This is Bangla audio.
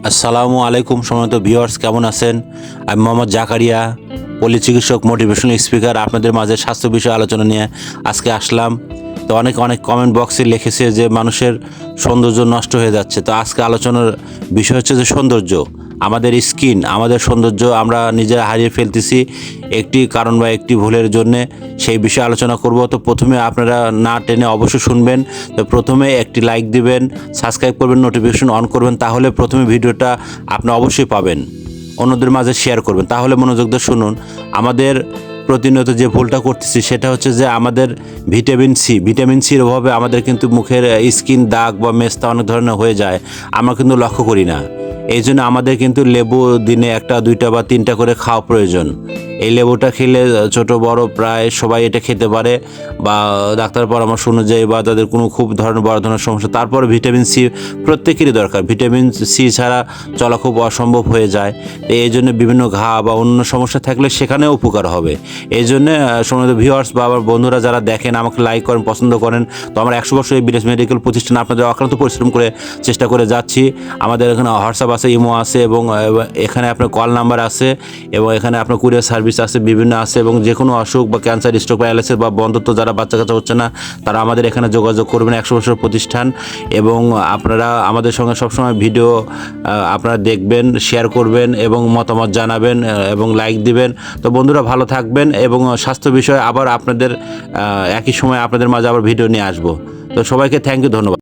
আসসালামু আলাইকুম সময়ত ভিউয়ার্স, কেমন আছেন? আমি মোহাম্মদ জাকারিয়া পলি চিকিৎসক মোটিভেশনাল স্পিকার। আপনাদের মাঝে স্বাস্থ্য বিষয়ে আলোচনা নিয়ে আজকে আসলাম। তো অনেক অনেক কমেন্ট বক্সে লিখেছে যে মানুষের সৌন্দর্য নষ্ট হয়ে যাচ্ছে। তো আজকে আলোচনার বিষয় হচ্ছে যে সৌন্দর্য, আমাদের স্কিন আমাদের সৌন্দর্য আমরা নিজেরা হারিয়ে ফেলতেছি একটি কারণ বা একটি ভুলের জন্যে। সেই বিষয়ে আলোচনা করব। তো প্রথমে আপনারা না টেনে অবশ্যই শুনবেন। তো প্রথমে একটি লাইক দিবেন সাবস্ক্রাইব করবেন নোটিফিকেশন অন করবেন, তাহলে প্রথমে ভিডিওটা আপনি অবশ্যই পাবেন। অন্যদের মাঝে শেয়ার করবেন। তাহলে মনোযোগ দিয়ে শুনুন। আমাদের প্রতিনিয়ত যে ভুলটা করতেছি, সেটা হচ্ছে যে আমাদের ভিটামিন সি, ভিটামিন সির অভাবে আমাদের কিন্তু মুখের স্কিন, দাগ বা মেস্তা অনেক ধরনের হয়ে যায়। আমরা কিন্তু লক্ষ্য করি না। এই জন্য আমাদের কিন্তু লেবু দিনে একটা, দুইটা বা তিনটা করে খাওয়া প্রয়োজন। এই লেবুটা খেলে ছোট, বড় প্রায় সবাই এটা খেতে পারে বা ডাক্তার পরামর্শ অনুযায়ী বা তাদের কোনো খুব ধরনের বড় ধরনের সমস্যা, তারপরে ভিটামিন সি প্রত্যেকেরই দরকার। ভিটামিন সি ছাড়া চলা খুব অসম্ভব হয়ে যায়। তো এই জন্য বিভিন্ন ঘা বা অন্য সমস্যা থাকলে সেখানেও উপকার হবে। এই জন্য সময় ভিউয়ার্স বা আমার বন্ধুরা যারা দেখেন, আমাকে লাইক করেন, পছন্দ করেন, তো আমরা একশো বছর এই বিদেশ মেডিকেল প্রতিষ্ঠান আপনাদের অক্লান্ত পরিশ্রম করে চেষ্টা করে যাচ্ছি। আমাদের এখানে হোয়াটসঅ্যাপ আছে, ইমো আছে এবং এখানে আপনার কল নাম্বার আছে এবং এখানে আপনার কুরিয়ার সার্ভিস আছে, বিভিন্ন আছে এবং যে কোনো অসুখ বা ক্যান্সার স্ট্রোক প্যারালাইসিস বা বন্ধত্ব যারা বাচ্চা কাচ্চা হচ্ছে না, তারা আমাদের এখানে যোগাযোগ করবেন একশো বছর প্রতিষ্ঠান এবং আপনারা আমাদের সঙ্গে সবসময় ভিডিও আপনারা দেখবেন শেয়ার করবেন এবং মতামত জানাবেন এবং লাইক দিবেন। তো বন্ধুরা ভালো থাকবেন এবং স্বাস্থ্য বিষয়ে আবার আপনাদের একই সময় আপনাদের মাঝে আবার ভিডিও নিয়ে আসব। তো সবাইকে থ্যাংক ইউ ধন্যবাদ।